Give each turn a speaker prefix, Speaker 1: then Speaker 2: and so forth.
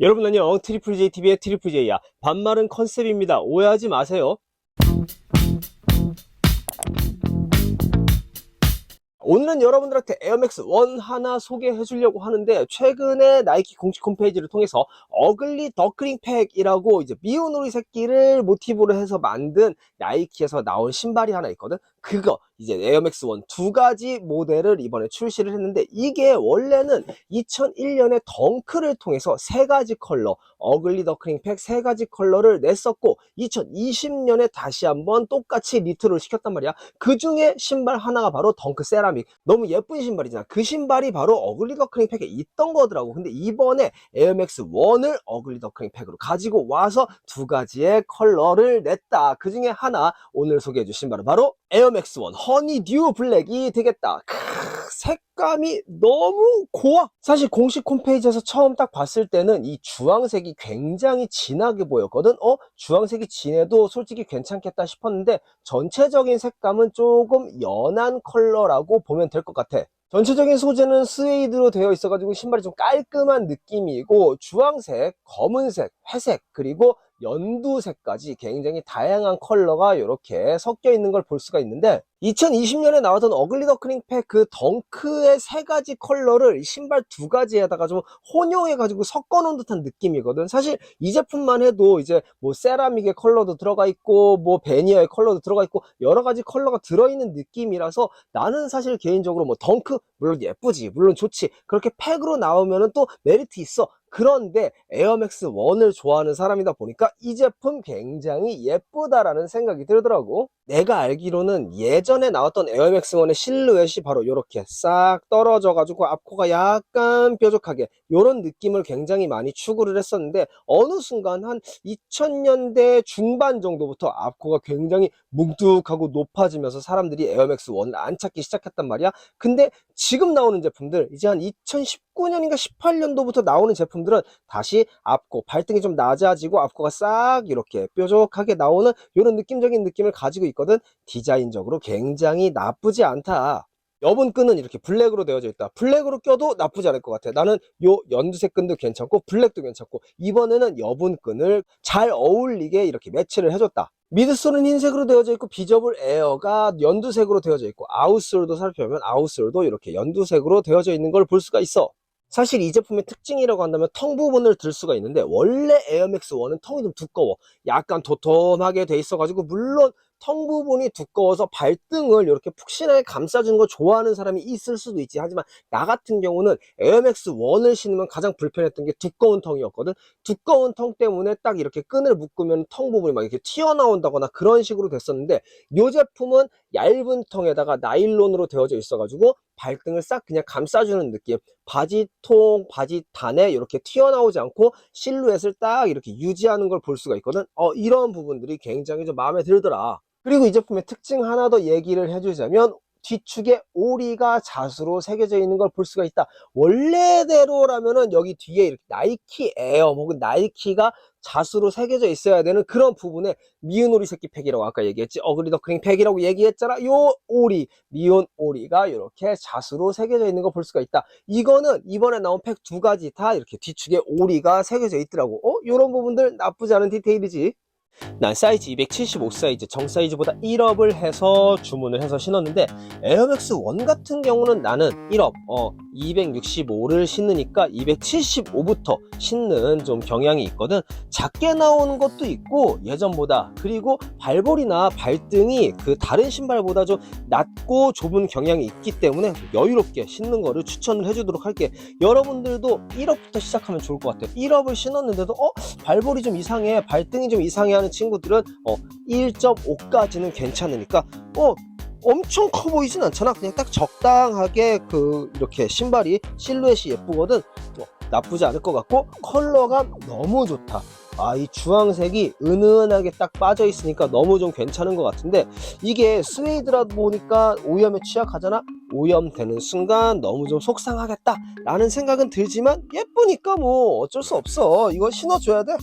Speaker 1: 여러분 안녕. 트리플 J TV의 트리플 J야. 반말은 컨셉입니다. 오해하지 마세요. 오늘은 여러분들한테 에어맥스 1 하나 소개해 주려고 하는데 최근에 나이키 공식 홈페이지를 통해서 어글리 더크링 팩이라고 이제 미운 오리 새끼를 모티브로 해서 만든 나이키에서 나온 신발이 하나 있거든 그거 이제 에어맥스 1 두 가지 모델을 이번에 출시를 했는데 이게 원래는 2001년에 덩크를 통해서 세 가지 컬러 어글리 더크링 팩 세 가지 컬러를 냈었고 2020년에 다시 한번 똑같이 리트를 시켰단 말이야. 그 중에 신발 하나가 바로 덩크 세라믹. 너무 예쁜 신발이잖아. 그 신발이 바로 어글리 더크링 팩에 있던 거더라고. 근데 이번에 에어맥스 1을 어글리 더크링 팩으로 가지고 와서 두 가지의 컬러를 냈다. 그 중에 하나 오늘 소개해 줄 신발은 바로 에어 맥스 1 허니듀 블랙이 되겠다. 크, 색감이 너무 고와. 사실 공식 홈페이지에서 처음 딱 봤을 때는 이 주황색이 굉장히 진하게 보였거든? 어? 주황색이 진해도 솔직히 괜찮겠다 싶었는데 전체적인 색감은 조금 연한 컬러라고 보면 될 것 같아. 전체적인 소재는 스웨이드로 되어 있어가지고 신발이 좀 깔끔한 느낌이고 주황색, 검은색, 회색 그리고 연두색까지 굉장히 다양한 컬러가 이렇게 섞여 있는 걸 볼 수가 있는데 2020년에 나왔던 어글리 더크링 팩 그 덩크의 세 가지 컬러를 신발 두 가지에다가 좀 혼용해가지고 섞어 놓은 듯한 느낌이거든. 사실 이 제품만 해도 이제 뭐 세라믹의 컬러도 들어가 있고 뭐 베니어의 컬러도 들어가 있고 여러 가지 컬러가 들어있는 느낌이라서 나는 사실 개인적으로 뭐 덩크 물론 예쁘지 물론 좋지. 그렇게 팩으로 나오면은 또 메리트 있어. 그런데 에어맥스 1을 좋아하는 사람이다 보니까 이 제품 굉장히 예쁘다라는 생각이 들더라고. 내가 알기로는 예전에 나왔던 에어맥스 1의 실루엣이 바로 이렇게 싹 떨어져 가지고 앞코가 약간 뾰족하게 이런 느낌을 굉장히 많이 추구를 했었는데 어느 순간 한 2000년대 중반 정도부터 앞코가 굉장히 뭉툭하고 높아지면서 사람들이 에어맥스 1을 안 찾기 시작했단 말이야. 근데 지금 나오는 제품들 이제 한 2019년인가 18년도부터 나오는 제품들은 다시 앞코 발등이 좀 낮아지고 앞코가 싹 이렇게 뾰족하게 나오는 이런 느낌적인 느낌을 가지고 있거든. 디자인적으로 굉장히 나쁘지 않다. 여분 끈은 이렇게 블랙으로 되어져 있다. 블랙으로 껴도 나쁘지 않을 것 같아. 나는 요 연두색 끈도 괜찮고 블랙도 괜찮고 이번에는 여분 끈을 잘 어울리게 이렇게 매치를 해줬다 미드솔은 흰색으로 되어져 있고 비저블 에어가 연두색으로 되어져 있고 아웃솔도 살펴보면 아웃솔도 이렇게 연두색으로 되어져 있는 걸 볼 수가 있어. 사실 이 제품의 특징이라고 한다면 텅 부분을 들 수가 있는데 원래 에어맥스 1은 텅이 좀 두꺼워. 약간 도톰하게 돼 있어 가지고 물론 텅 부분이 두꺼워서 발등을 이렇게 푹신하게 감싸주는 걸 좋아하는 사람이 있을 수도 있지. 하지만 나 같은 경우는 에어맥스 1을 신으면 가장 불편했던 게 두꺼운 텅이었거든. 두꺼운 텅 때문에 딱 이렇게 끈을 묶으면 텅 부분이 막 이렇게 튀어나온다거나 그런 식으로 됐었는데 이 제품은 얇은 텅에다가 나일론으로 되어져 있어 가지고 발등을 싹 그냥 감싸주는 느낌. 바지통 바지단에 이렇게 튀어나오지 않고 실루엣을 딱 이렇게 유지하는 걸 볼 수가 있거든. 어 이런 부분들이 굉장히 좀 마음에 들더라 그리고 이 제품의 특징 하나 더 얘기를 해주자면 뒤축에 오리가 자수로 새겨져 있는 걸 볼 수가 있다. 원래대로라면은 여기 뒤에 이렇게 나이키 에어 혹은 나이키가 자수로 새겨져 있어야 되는 그런 부분에 미운 오리 새끼 팩이라고 아까 얘기했지? 어그리 더크링 팩이라고 얘기했잖아? 요 오리 미운 오리가 이렇게 자수로 새겨져 있는 걸볼 수가 있다. 이거는 이번에 나온 팩 두 가지 다 이렇게 뒤축에 오리가 새겨져 있더라고. 어? 요런 부분들 나쁘지 않은 디테일이지 난 사이즈 275 사이즈 정 사이즈보다 1업을 해서 주문을 해서 신었는데 에어맥스 1 같은 경우는 나는 1업 어 265를 신으니까 275부터 신는 좀 경향이 있거든. 작게 나오는 것도 있고 예전보다 그리고 발볼이나 발등이 그 다른 신발보다 좀 낮고 좁은 경향이 있기 때문에 여유롭게 신는 거를 추천을 해주도록 할게. 여러분들도 1업부터 시작하면 좋을 것 같아요. 1업을 신었는데도 어 발볼이 좀 이상해 발등이 좀 이상해 하는 친구들은 어 1.5까지는 괜찮으니까 어 엄청 커 보이진 않잖아. 그냥 딱 적당하게 그 이렇게 신발이 실루엣이 예쁘거든. 어, 나쁘지 않을 것 같고 컬러감 너무 좋다. 아 이 주황색이 은은하게 딱 빠져 있으니까 너무 좀 괜찮은 것 같은데 이게 스웨이드라 보니까 오염에 취약하잖아? 오염되는 순간 너무 좀 속상하겠다. 라는 생각은 들지만 예쁘니까 뭐 어쩔 수 없어. 이거 신어줘야 돼